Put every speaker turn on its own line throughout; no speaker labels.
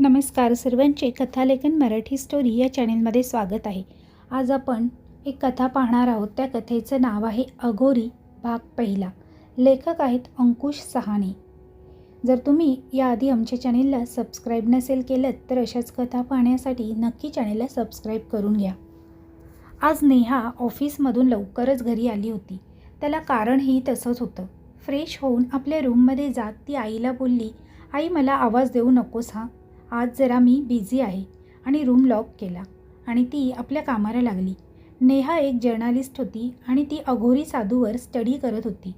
नमस्कार सर्वांचे कथालेखन मराठी स्टोरी या चॅनेलमध्ये स्वागत आहे. आज आपण एक कथा पाहणार आहोत. त्या कथेचं नाव आहे अघोरी भाग पहिला. लेखक आहेत अंकुश सहाणे. जर तुम्ही याआधी आमच्या चॅनेलला सबस्क्राईब नसेल केलं तर अशाच कथा पाहण्यासाठी नक्की चॅनेलला सबस्क्राईब करून घ्या. आज नेहा ऑफिसमधून लवकरच घरी आली होती. त्याला कारणही तसंच होतं. फ्रेश होऊन आपल्या रूममध्ये जात ती आईला बोलली आई मला आवाज देऊ नकोस हां. आज जरा मी बिझी आहे आणि रूम लॉक केला आणि ती आपल्या कामाला लागली. नेहा एक जर्नालिस्ट होती आणि ती अघोरी साधूवर स्टडी करत होती.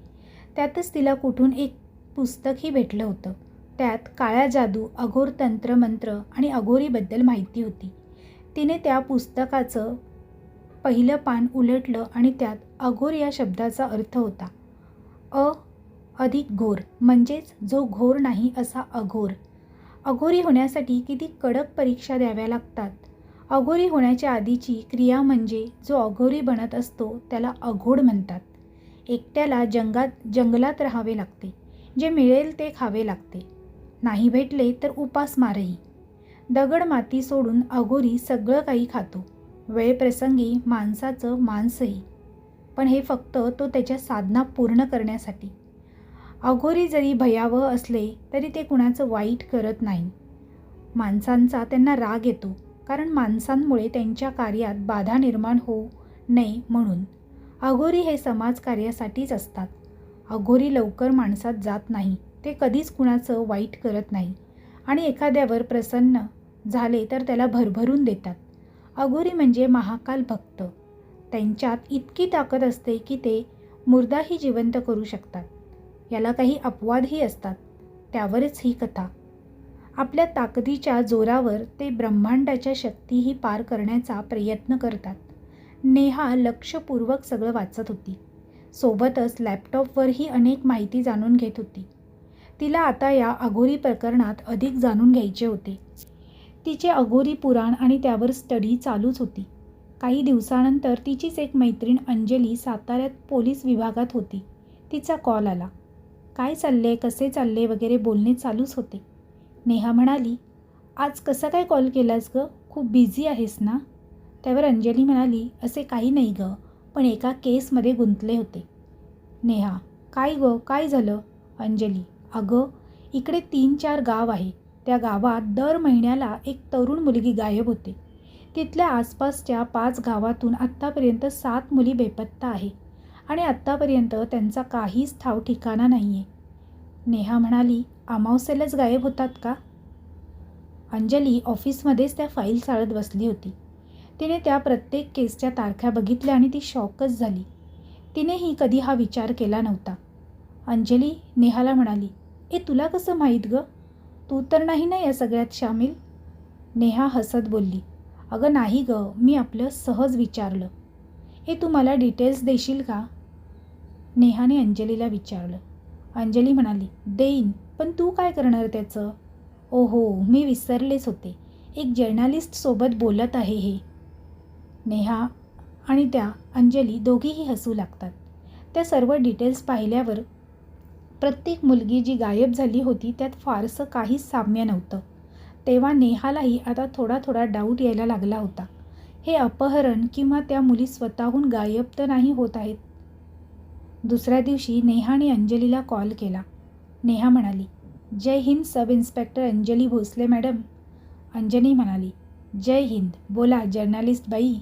त्यातच तिला कुठून एक पुस्तकही भेटलं होतं. त्यात काळ्या जादू अघोर तंत्र मंत्र आणि अघोरीबद्दल माहिती होती. तिने त्या पुस्तकाचं पहिलं पान उलटलं आणि त्यात अघोर या शब्दाचा अर्थ होता. अ अधिक घोर म्हणजेच जो घोर नाही असा अघोर. अघोरी होण्यासाठी किती कडक परीक्षा द्याव्या लागतात? अघोरी होण्याच्या आधीची क्रिया म्हणजे जो अघोरी बनत असतो त्याला अघोड म्हणतात. एकट्याला जंगात जंगलात राहावे लागते. जे मिळेल ते खावे लागते. नाही भेटले तर उपासमारही दगड माती सोडून अघोरी सगळं काही खातो. वेळप्रसंगी माणसाचं मांसही. पण हे फक्त तो त्याच्या साधना पूर्ण करण्यासाठी. अघोरी जरी भयावह असले तरी ते कुणाचं वाईट करत नाही. माणसांचा त्यांना राग येतो कारण माणसांमुळे त्यांच्या कार्यात बाधा निर्माण होऊ नये म्हणून. अघोरी हे समाजकार्यासाठीच असतात. अघोरी लवकर माणसात जात नाही ते कधीच कुणाचं वाईट करत नाही. आणि एखाद्यावर प्रसन्न झाले तर त्याला भरभरून देतात. अघोरी म्हणजे महाकाल भक्त. त्यांच्यात इतकी ताकद असते की ते मुर्दाही जिवंत करू शकतात. याला काही अपवादही असतात. त्यावरच ही कथा. आपल्या ताकदीच्या जोरावर ते ब्रह्मांडाच्या शक्तीही पार करण्याचा प्रयत्न करतात. नेहा लक्षपूर्वक सगळं वाचत होती. सोबतच लॅपटॉपवरही अनेक माहिती जाणून घेत होती. तिला आता या अघोरी प्रकरणात अधिक जाणून घ्यायचे होते. तिचे अघोरी पुराण आणि त्यावर स्टडी चालूच होती. काही दिवसानंतर तिचीच एक मैत्रीण अंजली साताऱ्यात पोलीस विभागात होती. तिचा कॉल आला. काय चालले कसे चालले वगैरे बोलणे चालूच होते. नेहा म्हणाली आज कसा काय कॉल केलास गं? खूप बिझी आहेस ना? त्यावर अंजली म्हणाली असे काही नाही गं पण एका केसमध्ये गुंतले होते. नेहा काय गं? काय झालं? अंजली अगं इकडे तीन चार गाव आहे. त्या गावात दर महिन्याला एक तरुण मुलगी गायब होते. तिथल्या आसपासच्या पाच गावातून आत्तापर्यंत सात मुली बेपत्ता आहे. आणि आत्तापर्यंत त्यांचा काहीच ठाव ठिकाणा नाही आहे नेहा म्हणाली अमावस्येलाच गायब होतात का? अंजली ऑफिसमध्येच त्या फाईल चाळत बसली होती. तिने त्या प्रत्येक केसच्या तारख्या बघितल्या आणि ती शॉकच झाली. तिनेही कधी हा विचार केला नव्हता. अंजली नेहाला म्हणाली ए तुला कसं माहीत गं? तू तर नाही ना या सगळ्यात सामील नेहा हसत बोलली अगं नाही गं मी आपलं सहज विचारलं. हे तू मला डिटेल्स देशील का? नेहाने अंजलीला विचारलं. अंजली म्हणाली देईन पण तू काय करणार त्याचं? ओहो मी विसरलेच होते. एक जर्नालिस्टसोबत बोलत आहे हे. नेहा आणि त्या अंजली दोघीही हसू लागतात. त्या सर्व डिटेल्स पाहिल्यावर प्रत्येक मुलगी जी गायब झाली होती त्यात फारसं काहीच साम्य नव्हतं. तेव्हा नेहालाही आता थोडा थोडा डाऊट यायला लागला होता. हे अपहरण किंवा त्या मुली स्वतःहून गायब तर नाही होत आहेत दुसऱ्या दिवशी नेहाने अंजलीला कॉल केला. नेहा म्हणाली जय Hind sub inspector Anjali Bhosale madam. Anjali म्हणाली जय हिंद बोला जर्नालिस्ट बाई.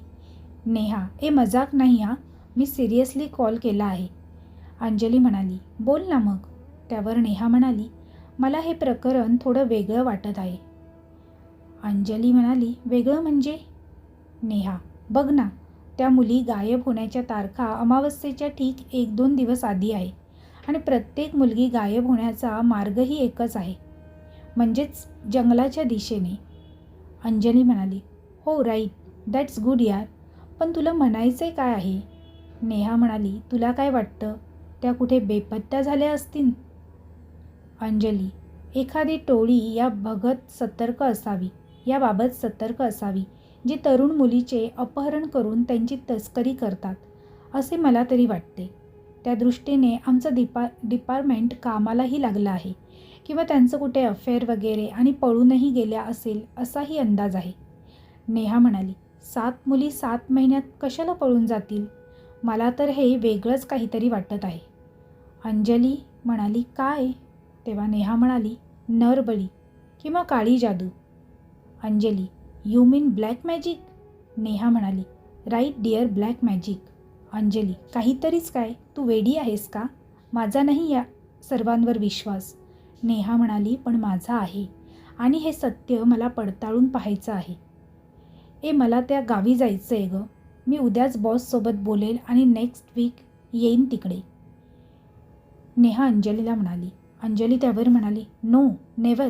नेहा ए मजाक नाही हा. मी सिरियसली कॉल केला आहे. अंजली म्हणाली बोल ना मग. त्यावर नेहा म्हणाली मला हे प्रकरण थोडं वेगळं वाटत आहे. अंजली म्हणाली वेगळं म्हणजे? नेहा बघ ना त्या मुली गायब होण्याच्या तारखा अमावस्येच्या ठीक एक दोन दिवस आधी आहे. आणि प्रत्येक मुलगी गायब होण्याचा मार्गही एकच आहे. म्हणजेच जंगलाच्या दिशेने. अंजली म्हणाली हो राईट. दॅट्स गुड यार. पण तुला म्हणायचे काय आहे? नेहा म्हणाली तुला काय वाटतं? त्या कुठे बेपत्त्या झाल्या असतील? अंजली एखादी टोळी या भगत सतर्क असावी. याबाबत सतर्क असावी. जी तरुण मुलीचे अपहरण करून त्यांची तस्करी करतात असे मला तरी वाटते. त्या दृष्टीने आमचं डिपा डिपार्टमेंट कामालाही लागलं आहे किंवा त्यांचं कुठे अफेअर वगैरे आणि पळूनही गेल्या असेल असाही अंदाज आहे. नेहा म्हणाली सात मुली सात महिन्यात कशाला पळून जातील? मला तर हे वेगळंच काहीतरी वाटत आहे. अंजली म्हणाली काय? तेव्हा नेहा म्हणाली नरबळी किंवा काळी जादू. Anjali you mean black magic Neha म्हणाली. Right dear black magic Anjali काहीतरीच काय? तू वेडी आहेस का? माझा नाही या सर्वांवर विश्वास. नेहा म्हणाली पण माझा आहे. आणि हे सत्य मला पडताळून पाहायचं आहे. ए मला त्या गावी जायचं आहे गं. मी उद्याच बॉससोबत बोलेल आणि नेक्स्ट वीक येईन तिकडे. नेहा अंजलीला म्हणाली. अंजली त्यावर म्हणाली नो नेवर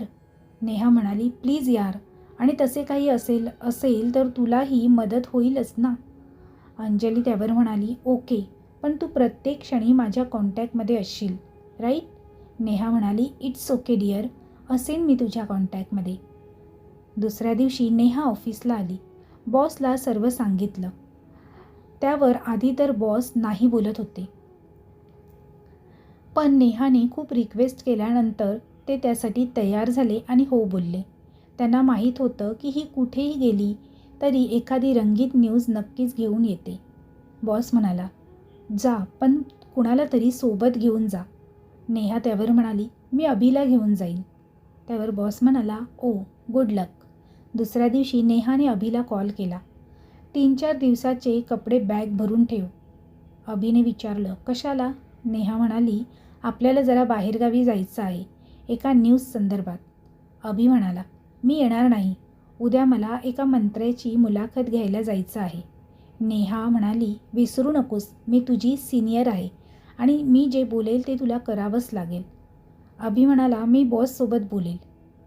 नेहा म्हणाली प्लीज यार आणि तसे काही असेल असेल तर तुलाही मदत होईलच ना? अंजली त्यावर म्हणाली ओके पण तू प्रत्येक क्षणी माझ्या कॉन्टॅक्टमध्ये असशील राईट नेहा म्हणाली इट्स ओके डिअर असेन मी तुझ्या कॉन्टॅक्टमध्ये दुसऱ्या दिवशी नेहा ऑफिसला आली. बॉसला सर्व सांगितलं. त्यावर आधी तर बॉस नाही बोलत होते. पण नेहाने खूप रिक्वेस्ट केल्यानंतर ते त्यासाठी तयार झाले आणि हो बोलले. त्यांना माहीत होतं की ही कुठेही गेली तरी एखादी रंगीत न्यूज नक्कीच घेऊन येते. बॉस म्हणाला जा पण कुणाला तरी सोबत घेऊन जा. नेहा त्यावर म्हणाली मी अभिला घेऊन जाईन. त्यावर बॉस म्हणाला ओ गुड लक दुसऱ्या दिवशी नेहाने अभिला कॉल केला तीन चार दिवसाचे कपडे बॅग भरून ठेव. अभिने विचारलं कशाला? नेहा म्हणाली आपल्याला जरा बाहेरगावी जायचं आहे एका न्यूज संदर्भात. अभि म्हणाला मी येणार नाही. उद्या मला एका मंत्र्याची मुलाखत घ्यायला जायचं आहे. नेहा म्हणाली विसरू नकोस मी तुझी सिनियर आहे आणि मी जे बोलेल ते तुला करावंच लागेल. अभि म्हणाला मी बॉससोबत बोलेल.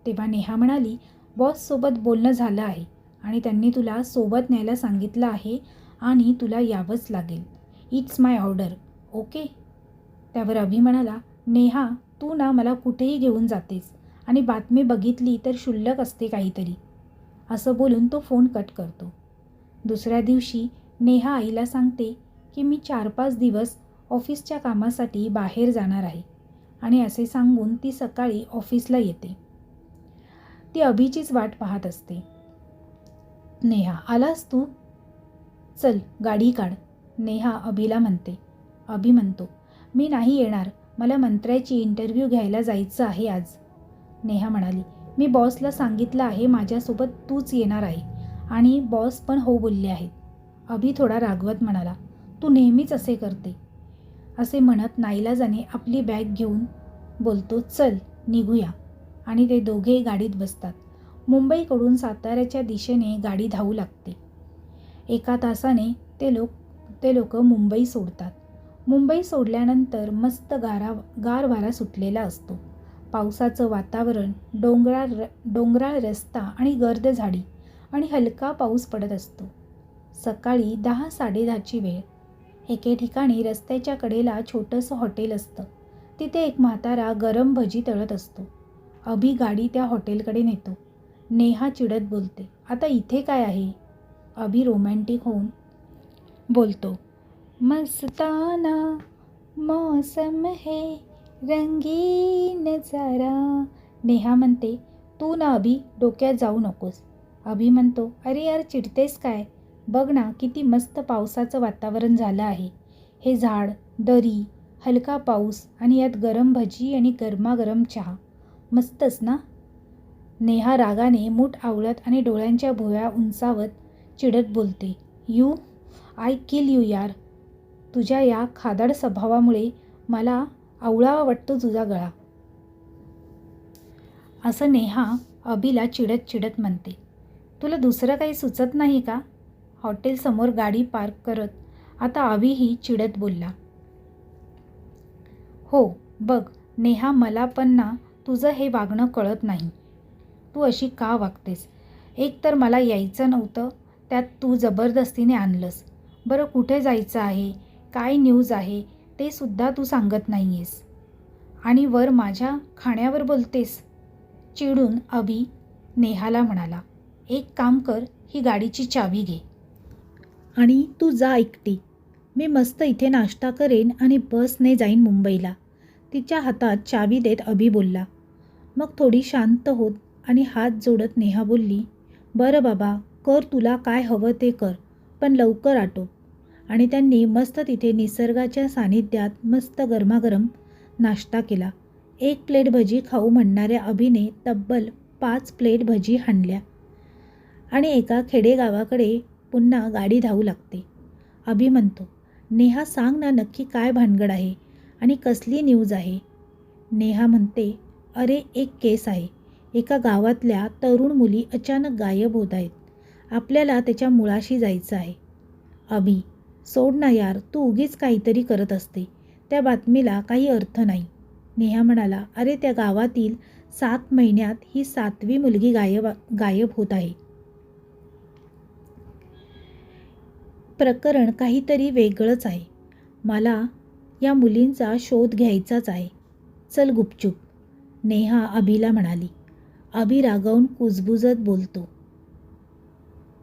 तेव्हा नेहा म्हणाली बॉससोबत बोलणं झालं आहे आणि त्यांनी तुला सोबत न्यायला सांगितलं आहे आणि तुला यावंच लागेल. इट्स माय ऑर्डर ओके त्यावर अभि म्हणाला नेहा तू ना मला कुठेही घेऊन जातेस. आणि बातमी बघितली तर शुल्लक असते काहीतरी. असं बोलून तो फोन कट करतो. दुसऱ्या दिवशी नेहा आईला सांगते की मी चार पाच दिवस ऑफिसच्या कामासाठी बाहेर जाणार आहे आणि असे सांगून ती सकाळी ऑफिसला येते. ती अभिचीच वाट पाहत असते. नेहा आलास तू? चल गाडी काढ. नेहा अभिला म्हणते. अभि म्हणतो मी नाही येणार. मला मंत्र्याची इंटरव्ह्यू घ्यायला जायचं आहे आज. नेहा म्हणाली मी बॉसला सांगितलं आहे माझ्यासोबत तूच येणार आहे. आणि बॉस पण हो बोलले आहेत. अभि थोडा रागवत म्हणाला तू नेहमीच असे करते. असे म्हणत नाईलाजाने आपली बॅग घेऊन बोलतो चल निघूया. आणि ते दोघेही गाडीत बसतात. मुंबईकडून साताऱ्याच्या दिशेने गाडी धावू लागते. एका तासाने ते लोक ते लोक मुंबई सोडतात. मुंबई सोडल्यानंतर मस्त गारा गार वारा सुटलेला असतो. पावसाचं वातावरण डोंगराळ डोंगराळ रस्ता आणि गर्द झाडी आणि हलका पाऊस पडत असतो. सकाळी दहा साडेदहाची वेळ. एके ठिकाणी रस्त्याच्या कडेला छोटंसं हॉटेल असतं. तिथे एक म्हातारा गरम भजी तळत असतो. अभि गाडी त्या हॉटेलकडे नेतो. नेहा चिडत बोलते आता इथे काय आहे? अभि रोमॅन्टिक होऊन बोलतो मस्ताना मौसम है रंगीन जरा. नेहा म्हणते तू ना अभि डोक्यात जाऊ नकोस. अभि म्हणतो अरे यार चिडतेस काय? बघ ना किती मस्त पावसाचं वातावरण झालं आहे. हे झाड दरी हलका पाऊस आणि यात गरम भजी आणि गरमागरम चहा. मस्तच ना? नेहा रागाने मूठ आवळत आणि डोळ्यांच्या भोया उंचावत चिडत बोलते यू आय किल यू यार. तुझ्या या खादाड स्वभावामुळे मला आवळावा वाटतो तुझा गळा. असं नेहा अभिला चिडत चिडत म्हणते. तुला दुसरं काही सुचत नाही का? हॉटेलसमोर गाडी पार्क करत आता अभिही चिडत बोलला. हो बघ नेहा मला पण ना तुझं हे वागणं कळत नाही. तू अशी का वागतेस? एक तर मला यायचं नव्हतं त्यात तू जबरदस्तीने आणलंस. बरं कुठे जायचं आहे? काय न्यूज आहे? ते सुद्धा तू सांगत नाही आहेस आणि वर माझ्या खाण्यावर बोलतेस. चिडून अभि नेहाला म्हणाला एक काम कर ही गाडीची चावी घे. आणि तू जा एकटी. मी मस्त इथे नाश्ता करेन आणि बसने जाईन मुंबईला. तिच्या हातात चावी देत अभि बोलला. मग थोडी शांत होत आणि हात जोडत नेहा बोलली बरं बाबा कर तुला काय हवं ते कर पण लवकर आटो. आणि त्यांनी मस्त तिथे निसर्गाच्या सानिध्यात मस्त गरमागरम नाश्ता केला. एक प्लेट भजी खाऊ म्हणणाऱ्या अभिने तब्बल पाच प्लेट भजी हाणल्या. आणि एका खेडेगावाकडे पुन्हा गाडी धावू लागते. अभि म्हणतो नेहा सांग ना नक्की काय भानगड आहे आणि कसली न्यूज आहे? नेहा म्हणते अरे एक केस आहे. एका गावातल्या तरुण मुली अचानक गायब होत आहेत. आपल्याला त्याच्या मुळाशी जायचं आहे. अभि सोड ना यार तू उगीच काहीतरी करत असते. त्या बातमीला काही अर्थ नाही. नेहा म्हणाला अरे त्या गावातील सात महिन्यात ही सातवी मुलगी गायब गायब होत आहे. प्रकरण काहीतरी वेगळंच आहे. मला या मुलींचा शोध घ्यायचाच आहे. चल गुपचूप. नेहा अभिला म्हणाली. अभि रागावून कुजबुजत बोलतो.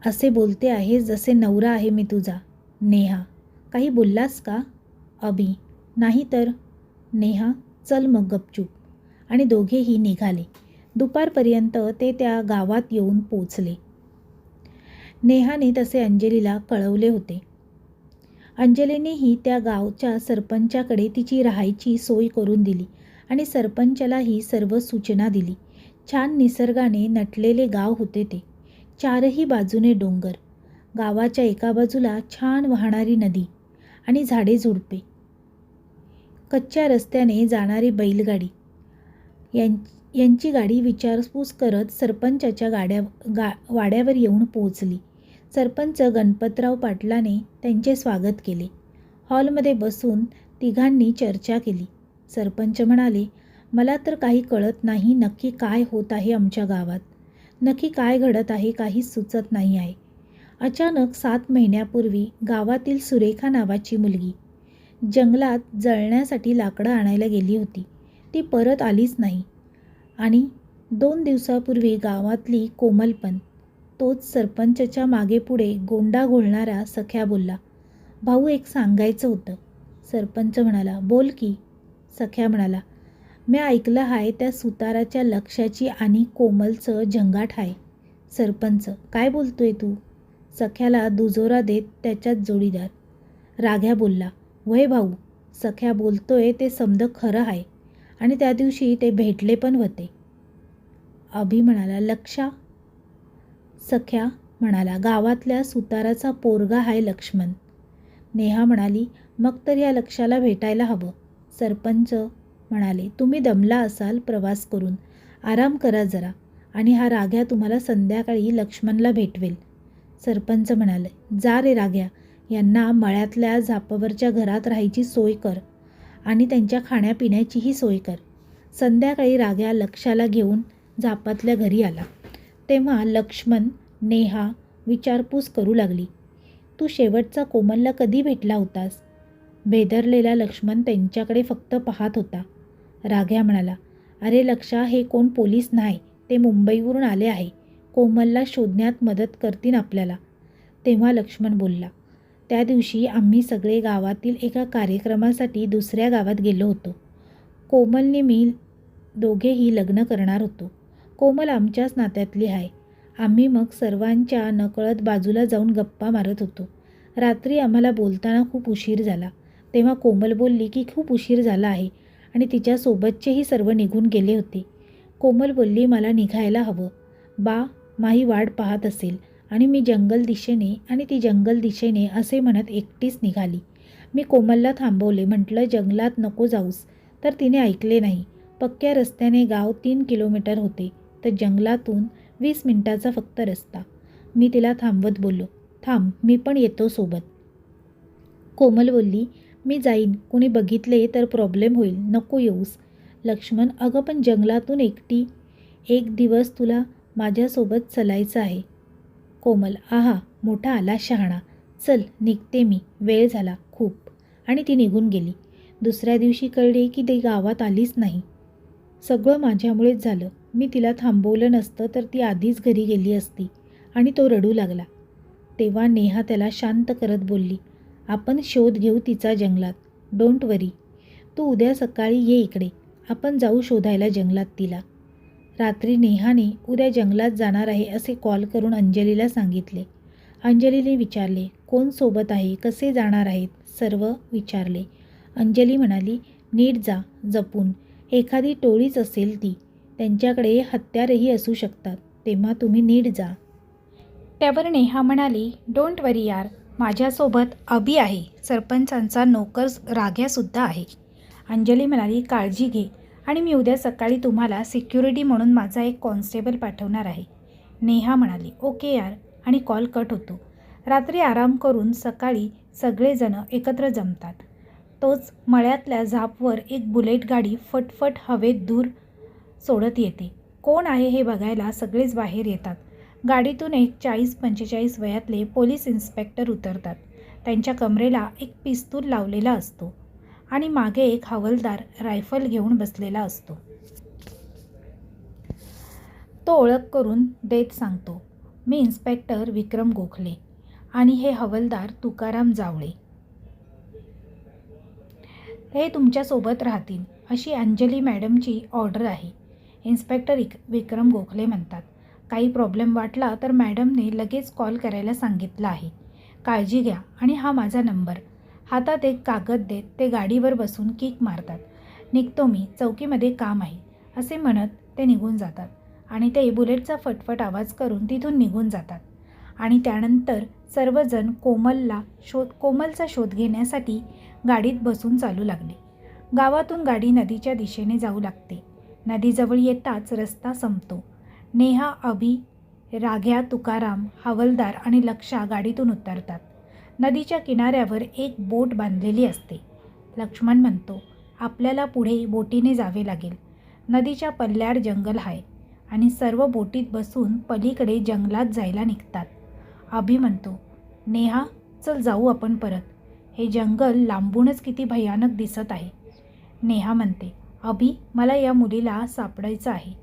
असे बोलते आहे जसे नवरा आहे मी तुझा. नेहा काही बोललास का? अभि नाही तर? नेहा चल मग गपचूप. आणि दोघेही निघाले. दुपारपर्यंत ते त्या गावात येऊन पोचले. नेहाने तसे अंजलीला कळवले होते. अंजलीनेही त्या गावच्या सरपंचाकडे तिची राहायची सोय करून दिली आणि सरपंचालाही सर्व सूचना दिली. छान निसर्गाने नटलेले गाव होते ते. चारही बाजूने डोंगर. गावाच्या एका बाजूला छान वाहणारी नदी आणि झाडे झुडपे. कच्च्या रस्त्याने जाणारी बैलगाडी. यां यांची गाडी विचारपूस करत सरपंचाच्या गाड्या गा वाड्यावर येऊन पोहोचली. सरपंच गणपतराव पाटलाने त्यांचे स्वागत केले. हॉलमध्ये बसून तिघांनी चर्चा केली. सरपंच म्हणाले मला तर काही कळत नाही नक्की काय होत आहे आमच्या गावात. नक्की काय घडत आहे काहीच सुचत नाही आहे. अचानक सात महिन्यापूर्वी गावातील सुरेखा नावाची मुलगी जंगलात जळण्यासाठी लाकडं आणायला गेली होती. ती परत आलीच नाही. आणि दोन दिवसापूर्वी गावातली कोमलपण तोच सरपंचच्या मागे पुढे गोंडा घोळणारा सख्या बोलला भाऊ एक सांगायचं होतं. सरपंच म्हणाला बोल की. सख्या म्हणाला मी ऐकलं आहे त्या सुताराच्या लक्षाची आणि कोमलचं झंगाट आहे सरपंच काय बोलतोय तू? सख्याला दुजोरा देत त्याच्यात जोडीदार. राघ्या बोलला वय भाऊ सख्या बोलतोय ते समद खरं आहे आणि त्या दिवशी ते भेटले पण होते अभि म्हणाला लक्षा. सख्या म्हणाला गावातल्या सुताराचा पोरगा आहे लक्ष्मण. नेहा म्हणाली मग तर या लक्षाला भेटायला हवं. सरपंच म्हणाले तुम्ही दमला असाल प्रवास करून. आराम करा जरा आणि हा राघ्या तुम्हाला संध्याकाळी लक्ष्मणला भेटवेल. सरपंच म्हणाले जा रे राग्या यांना मळ्यातल्या झापावरच्या घरात राहायची सोय कर आणि त्यांच्या खाण्यापिण्याचीही सोय कर. संध्याकाळी राग्या लक्षाला घेऊन झापातल्या घरी आला. तेव्हा लक्ष्मण नेहा विचारपूस करू लागली तू शेवटचा कोमलला कधी भेटला होतास? भेदरलेला लक्ष्मण त्यांच्याकडे फक्त पाहत होता. राघ्या म्हणाला अरे लक्षा हे कोण पोलीस नाही ते मुंबईवरून आले आहे. कोमलला शोधण्यात मदत करतील आपल्याला तेव्हा लक्ष्मण बोलला. त्या दिवशी आम्ही सगळे गावातील एका कार्यक्रमासाठी दुसऱ्या गावात गेलो होतो. कोमलने मी दोघेही लग्न करणार होतो. कोमल आमच्याच नात्यातली आहे. आम्ही मग सर्वांच्या नकळत बाजूला जाऊन गप्पा मारत होतो. रात्री आम्हाला बोलताना खूप उशीर झाला. तेव्हा कोमल बोलली की खूप उशीर झाला आहे आणि तिच्यासोबतचेही सर्व निघून गेले होते. कोमल बोलली मला निघायला हवं. बा माही वाट पाहत असेल. आणि मी जंगल दिशेने आणि ती जंगल दिशेने असे म्हणत एकटीच निघाली. मी कोमलला थांबवले म्हटलं जंगलात नको जाऊस. तर तिने ऐकले नाही. पक्क्या रस्त्याने गाव तीन किलोमीटर होते. तर जंगलातून वीस मिनिटाचा फक्त रस्ता. मी तिला थांबवत बोललो थांब मी पण येतो सोबत. कोमल बोलली मी जाईन. कुणी बघितले तर प्रॉब्लेम होईल. नको येऊस. लक्ष्मण अगं पण जंगलातून एकटी एक दिवस तुला माझ्यासोबत चलायचं आहे. कोमल आहा मोठा आला शहाणा. चल निघते मी. वेळ झाला खूप. आणि ती निघून गेली. दुसऱ्या दिवशी कळले की ते गावात आलीच नाही. सगळं माझ्यामुळेच झालं. मी तिला थांबवलं नसतं तर ती आधीच घरी गेली असती. आणि तो रडू लागला. तेव्हा नेहा त्याला शांत करत बोलली आपण शोध घेऊ तिचा जंगलात. डोंट वरी. तू उद्या सकाळी ये इकडे. आपण जाऊ शोधायला जंगलात तिला. रात्री नेहाने उद्या जंगलात जाणार आहे असे कॉल करून अंजलीला सांगितले. अंजलीने विचारले कोण सोबत आहे? कसे जाणार आहेत? सर्व विचारले. अंजली म्हणाली नीट जा जपून. एखादी टोळीच असेल ती. त्यांच्याकडे हत्यारही असू शकतात. तेव्हा तुम्ही नीट जा. त्यावर नेहा म्हणाली डोंट वरी यार. माझ्यासोबत अभि आहे. सरपंचांचा नोकर राग्यासुद्धा आहे. अंजली म्हणाली काळजी घे. आणि मी उद्या सकाळी तुम्हाला सिक्युरिटी म्हणून माझा एक कॉन्स्टेबल पाठवणार आहे. नेहा म्हणाली ओके यार. आणि कॉल कट होतो. रात्री आराम करून सकाळी सगळेजणं एकत्र जमतात. तोच मळ्यातल्या झापवर एक बुलेट गाडी फटफट हवेत दूर सोडत येते. कोण आहे हे बघायला सगळेच बाहेर येतात. गाडीतून एक चाळीस पंचेचाळीस वयातले पोलीस इन्स्पेक्टर उतरतात. त्यांच्या कमरेला एक पिस्तूल लावलेला असतो. आणि मागे एक हवलदार रायफल घेऊन बसलेला असतो. तो ओळख करून देत सांगतो मी इन्स्पेक्टर विक्रम गोखले आणि हे हवलदार तुकाराम जावळे. हे तुमच्यासोबत राहतील अशी अंजली मॅडमची ऑर्डर आहे. इन्स्पेक्टर विक्रम गोखले म्हणतात काही प्रॉब्लेम वाटला तर मॅडमने लगेच कॉल करायला सांगितलं आहे. काळजी घ्या आणि हा माझा नंबर. हातात एक कागद देत ते गाडीवर बसून किक मारतात. निघतो मी चौकीमध्ये काम आहे असे म्हणत ते निघून जातात आणि ते बुलेटचा फटफट आवाज करून तिथून निघून जातात. आणि त्यानंतर सर्वजण कोमलला शोध कोमलचा शोध घेण्यासाठी गाडीत बसून चालू लागले. गावातून गाडी नदीच्या दिशेने जाऊ लागते. नदीजवळ येताच रस्ता संपतो. नेहा अभि राघ्या तुकाराम हवलदार आणि लक्षा गाडीतून उतरतात. नदीच्या किनाऱ्यावर एक बोट बांधलेली असते. लक्ष्मण म्हणतो आपल्याला पुढे बोटीने जावे लागेल. नदीच्या पल्ल्याड जंगल आहे आणि सर्व बोटीत बसून पलीकडे जंगलात जायला निघतात. अभि म्हणतो नेहा चल जाऊ आपण परत. हे जंगल लांबूनच किती भयानक दिसत आहे. नेहा म्हणते अभि मला या मुलीला सापडायचं आहे.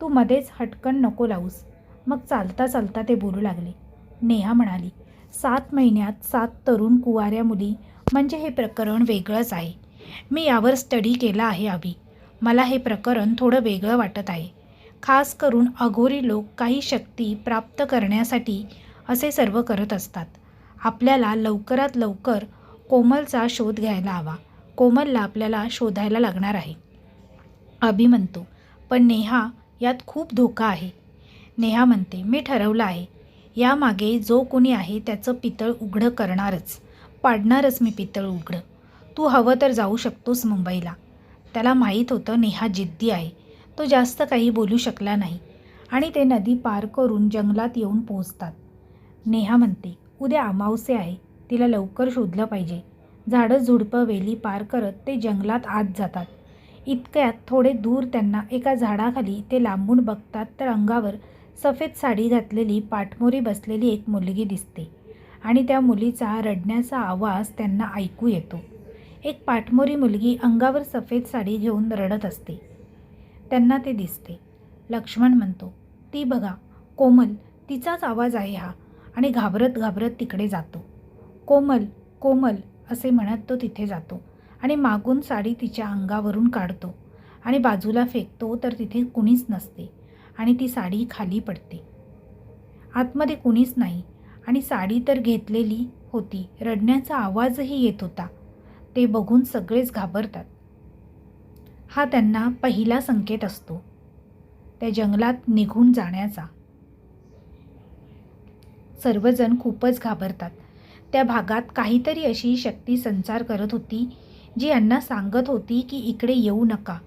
तू मध्येच हटकन नको लावूस. मग चालता चालता ते बोलू लागले. नेहा म्हणाली सात महिन्यात सात तरुण कुवाऱ्या मुली. म्हणजे हे प्रकरण वेगळंच आहे. मी यावर स्टडी केला आहे अभि मला हे प्रकरण थोडं वेगळं वाटत आहे. खास करून अघोरी लोक काही शक्ती प्राप्त करण्यासाठी असे सर्व करत असतात. आपल्याला लवकरात लवकर कोमलचा शोध घ्यायला हवा. कोमलला आपल्याला शोधायला लागणार आहे. अभि म्हणतो पण नेहा यात खूप धोका आहे. नेहा म्हणते मी ठरवलं आहे. यामागे जो कोणी आहे त्याचं पितळ उघडं करणारच. पाडणारच मी पितळ उघडं. तू हवं तर जाऊ शकतोस मुंबईला. त्याला माहीत होतं नेहा जिद्दी आहे. तो जास्त काही बोलू शकला नाही. आणि ते नदी पार करून जंगलात येऊन पोहोचतात. नेहा म्हणते उद्या अमावसे आहे. तिला लवकर शोधलं पाहिजे. झाडं झुडपं वेली पार करत ते जंगलात आत जातात. इतक्यात थोडे दूर त्यांना एका झाडाखाली ते लांबून बघतात तर अंगावर सफेद साडी घातलेली पाठमोरी बसलेली एक मुलगी दिसते आणि त्या मुलीचा रडण्याचा आवाज त्यांना ऐकू येतो. एक पाठमोरी मुलगी अंगावर सफेद साडी घेऊन रडत असते. त्यांना ते दिसते. लक्ष्मण म्हणतो ती बघा कोमल तिचाच आवाज आहे हा. आणि घाबरत घाबरत तिकडे जातो. कोमल कोमल असे म्हणत तो तिथे जातो आणि मागून साडी तिच्या अंगावरून काढतो आणि बाजूला फेकतो तर तिथे कुणीच नसते. आणि ती साडी खाली पडते. आतमध्ये कुणीच नाही आणि साडी तर घेतलेली होती. रडण्याचा आवाजही येत होता. ते बघून सगळेच घाबरतात. हा त्यांना पहिला संकेत असतो. त्या जंगलात निघून जाण्याचा. सर्वजण खूपच घाबरतात. त्या भागात काहीतरी अशी शक्ती संचार करत होती जी यांना सांगत होती की इकडे येऊ नका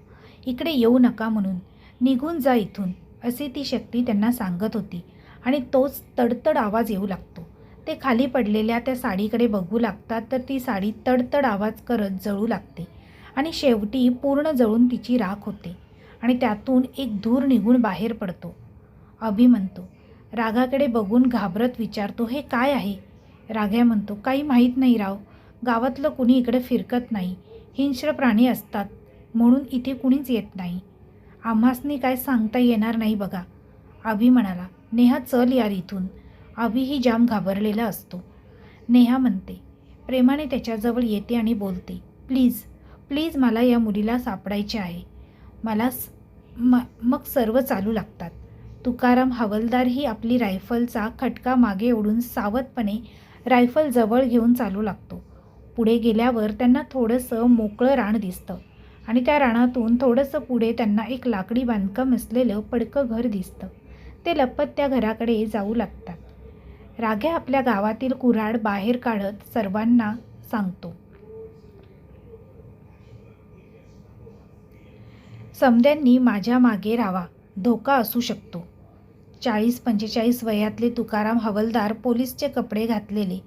इकडे येऊ नका म्हणून. निघून जा इथून. अशी ती शक्ती त्यांना सांगत होती. आणि तोच तडतड आवाज येऊ लागतो. ते खाली पडलेल्या त्या साडीकडे बघू लागतात तर ती साडी तडतड आवाज करत जळू लागते. आणि शेवटी पूर्ण जळून तिची राख होते. आणि त्यातून एक धूर निघून बाहेर पडतो. अभि म्हणतो रागाकडे बघून घाबरत विचारतो हे काय आहे? राघ्या म्हणतो काही माहीत नाही राव. गावातलं कुणी इकडे फिरकत नाही. हिंस्र प्राणी असतात. म्हणून इथे कुणीच येत नाही. आम्हासनी काय सांगता येणार नाही बघा. अभि म्हणाला नेहा चल यार इथून. अभिही जाम घाबरलेला असतो. नेहा म्हणते प्रेमाने त्याच्याजवळ येते आणि बोलते प्लीज प्लीज मला या मुलीला सापडायचे आहे. मला स- म मग सर्व चालू लागतात. तुकाराम हवलदारही आपली रायफलचा खटका मागे ओढून सावधपणे रायफल जवळ घेऊन चालू लागतो. पुढे गेल्यावर त्यांना थोडंसं मोकळं रान दिसतं. आणि त्या रानातून थोडंसं पुढे त्यांना एक लाकडी बांधकाम असलेलं पडकं घर दिसतं. ते लपत त्या घराकडे जाऊ लागतात. राघ्या आपल्या गावातील कुऱ्हाड बाहेर काढत सर्वांना सांगतो. समद्यांनी माझ्या मागे राहावा. धोका असू शकतो. चाळीस पंचेचाळीस वयातले तुकाराम हवलदार पोलीसचे कपडे घातलेले.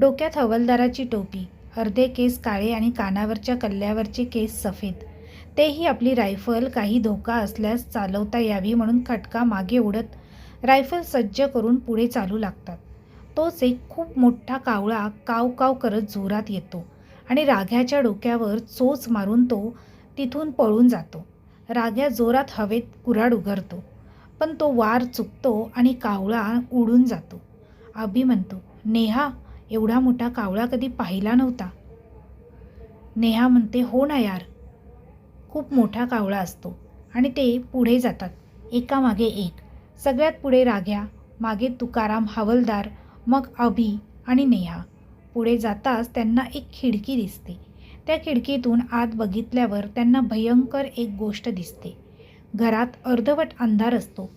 डोक्यात हवलदाराची टोपी. अर्धे केस काळे आणि कानावरच्या कल्ल्यावरचे केस सफेद. तेही आपली रायफल काही धोका असल्यास चालवता यावी म्हणून खटका मागे ओढत रायफल सज्ज करून पुढे चालू लागतात. तोच एक खूप मोठा कावळा काव काव करत जोरात येतो आणि राघ्याच्या डोक्यावर चोच मारून तो तिथून पळून जातो. राघ्या जोरात हवेत कुऱ्हाड उघडतो पण तो वार चुकतो आणि कावळा उडून जातो. अभि म्हणतो नेहा एवढा मोठा कावळा कधी पाहिला नव्हता. नेहा म्हणते हो ना यार खूप मोठा कावळा असतो आणि ते पुढे जातात एकामागे एक. सगळ्यात पुढे राघ्या मागे तुकाराम हवलदार मग अभि आणि नेहा. पुढे जाताच त्यांना एक खिडकी दिसते. त्या खिडकीतून आत बघितल्यावर त्यांना भयंकर एक गोष्ट दिसते. घरात अर्धवट अंधार असतो.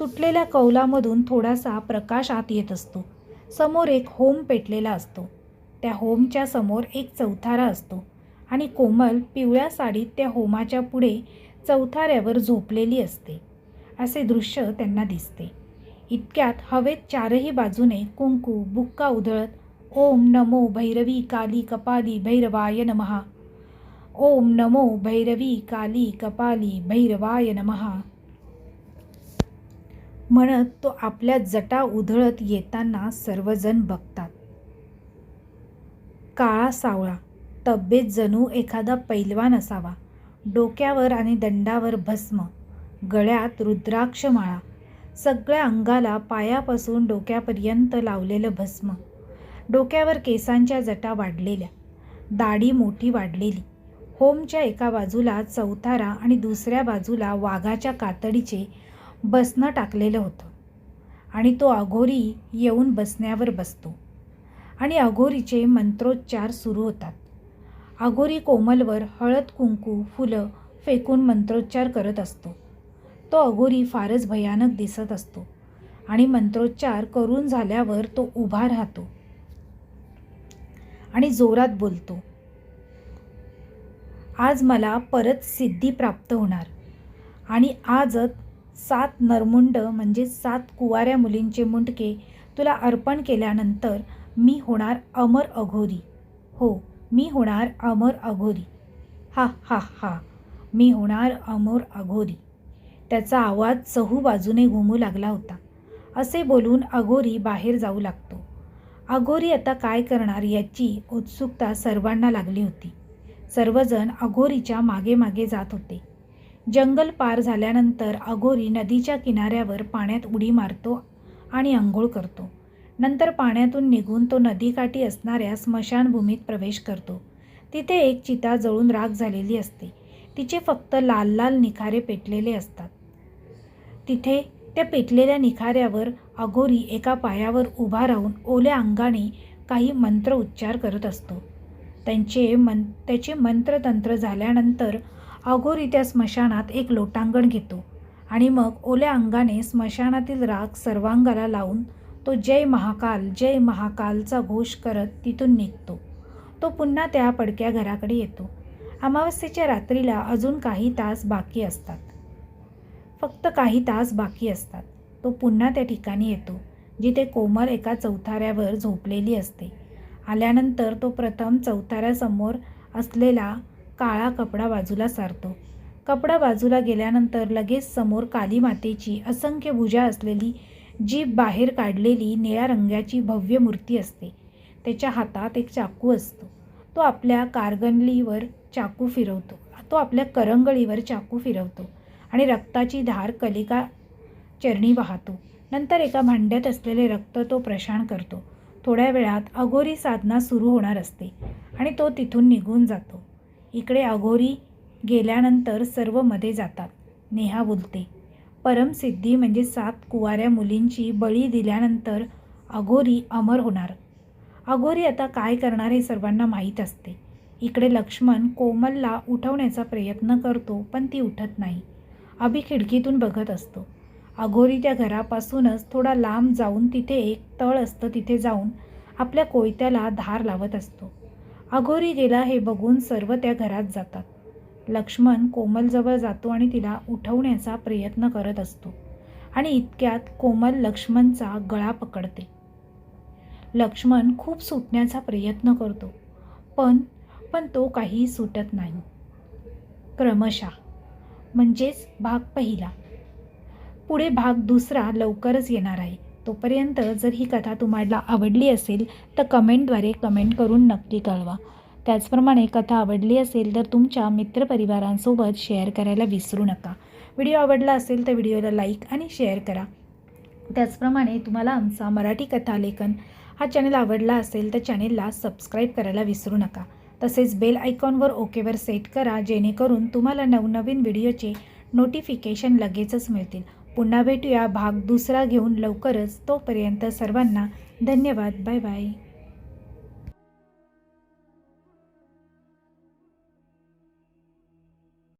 तुटलेल्या कौलामधून थोडासा प्रकाश आत येत असतो. समोर एक होम पेटलेला असतो. त्या होमच्या समोर एक चौथारा असतो आणि कोमल पिवळ्या साडीत त्या होमाच्या पुढे चौथाऱ्यावर झोपलेली असते. असे दृश्य त्यांना दिसते. इतक्यात हवेत चारही बाजूने कुंकू बुक्का उधळत ओम नमो भैरवी काली कपाली भैरवाय नमहा ओम नमो भैरवी काली कपाली भैरवाय नमहा म्हणत तो आपल्या जटा उधळत येताना सर्वजण बघतात. काळा सावळा तब्येत जणू एखादा पैलवान असावा. डोक्यावर आणि दंडावर भस्म गळ्यात रुद्राक्ष माळा सगळ्या अंगाला पायापासून डोक्यापर्यंत लावलेलं भस्म. डोक्यावर केसांच्या जटा वाढलेल्या दाढी मोठी वाढलेली. होमच्या एका बाजूला चौथारा आणि दुसऱ्या बाजूला वाघाच्या कातडीचे बसणं टाकलेलं होतं. आणि तो अघोरी येऊन बसण्यावर बसतो. आणि अघोरीचे मंत्रोच्चार सुरू होतात. अघोरी कोमलवर हळद कुंकू फुलं फेकून मंत्रोच्चार करत असतो. तो अघोरी फारच भयानक दिसत असतो आणि मंत्रोच्चार करून झाल्यावर तो उभा राहतो आणि जोरात बोलतो आज मला परत सिद्धी प्राप्त होणार आणि आजच सात नरमुंड म्हणजे सात कुवाऱ्या मुलींचे मुंडके तुला अर्पण केल्यानंतर मी होणार अमर अघोरी. हो मी होणार अमर अघोरी. हा हा हा मी होणार अमर अघोरी. त्याचा आवाज चहू बाजूने घुमू लागला होता. असे बोलून अघोरी बाहेर जाऊ लागतो. अघोरी आता काय करणार याची उत्सुकता सर्वांना लागली होती. सर्वजण अघोरीच्या मागे मागे जात होते. जंगल पार झाल्यानंतर अघोरी नदीच्या किनाऱ्यावर पाण्यात उडी मारतो आणि आंघोळ करतो. नंतर पाण्यातून निघून तो नदीकाठी असणाऱ्या स्मशानभूमीत प्रवेश करतो. तिथे एक चिता जळून राख झालेली असते. तिचे फक्त लाल लाल निखारे पेटलेले असतात. तिथे त्या पेटलेल्या निखाऱ्यावर अघोरी एका पायावर उभा राहून ओल्या अंगाने काही मंत्र उच्चार करत असतो. त्यांचे मन त्याचे मंत्रतंत्र झाल्यानंतर अघोरी त्या स्मशानात एक लोटांगण घेतो आणि मग ओल्या अंगाने स्मशानातील राग सर्वांगाला लावून तो जय महाकाल जय महाकालचा घोष करत तिथून निघतो. तो पुन्हा त्या पडक्या घराकडे येतो. अमावस्येच्या रात्रीला अजून काही तास बाकी असतात. फक्त काही तास बाकी असतात. तो पुन्हा त्या ठिकाणी येतो जिथे कोमल एका चौथाऱ्यावर झोपलेली असते. आल्यानंतर तो प्रथम चौथाऱ्यासमोर असलेला काळा कपडा बाजूला सारतो. कपडा बाजूला गेल्यानंतर लगेच समोर काली मातेची असंख्य भुजा असलेली जीभ बाहेर काढलेली निळ्या रंगाची भव्य मूर्ती असते. त्याच्या हातात एक चाकू असतो. तो आपल्या कारगनलीवर चाकू फिरवतो. तो आपल्या करंगळीवर चाकू फिरवतो आणि रक्ताची धार कलिका चरणी वाहतो. नंतर एका भांड्यात असलेले रक्त तो प्रशाण करतो. थोड्या वेळात अघोरी साधना सुरू होणार असते आणि तो तिथून निघून जातो. इकडे अघोरी गेल्यानंतर सर्वमध्ये जातात. नेहा बोलते परमसिद्धी म्हणजे सात कुवाऱ्या मुलींची बळी दिल्यानंतर अघोरी अमर होणार. अघोरी आता काय करणार हे सर्वांना माहीत असते. इकडे लक्ष्मण कोमलला उठवण्याचा प्रयत्न करतो पण ती उठत नाही. अभि खिडकीतून बघत असतो. अघोरी त्या घरापासूनच थोडा लांब जाऊन तिथे एक तळ असतं तिथे जाऊन आपल्या कोयत्याला धार लावत असतो. अघोरी गेला हे बघून सर्व त्या घरात जातात. लक्ष्मण कोमलजवळ जातो आणि तिला उठवण्याचा प्रयत्न करत असतो. आणि इतक्यात कोमल लक्ष्मणचा गळा पकडते. लक्ष्मण खूप सुटण्याचा प्रयत्न करतो पण पण तो काही सुटत नाही. क्रमशः म्हणजेच भाग पहिला. पुढे भाग दुसरा लवकरच येणार आहे. तोपर्यंत जर ही कथा तुम्हाला आवडली असेल तर कमेंटद्वारे कमेंट करून नक्की कळवा. त्याचप्रमाणे कथा आवडली असेल तर तुमच्या मित्रपरिवारांसोबत शेअर करायला विसरू नका. व्हिडिओ आवडला असेल तर व्हिडिओला लाईक आणि शेअर करा. त्याचप्रमाणे तुम्हाला आमचा मराठी कथालेखन हा चॅनल आवडला असेल तर चॅनेलला सबस्क्राईब करायला विसरू नका. तसेच बेल आयकॉनवर ओकेवर सेट करा जेणेकरून तुम्हाला नवनवीन व्हिडिओचे नोटिफिकेशन लगेचच मिळतील. पुन्हा भेटूया भाग दुसरा घेऊन लवकरच तोपर्यंत सर्वांना धन्यवाद. Bye bye.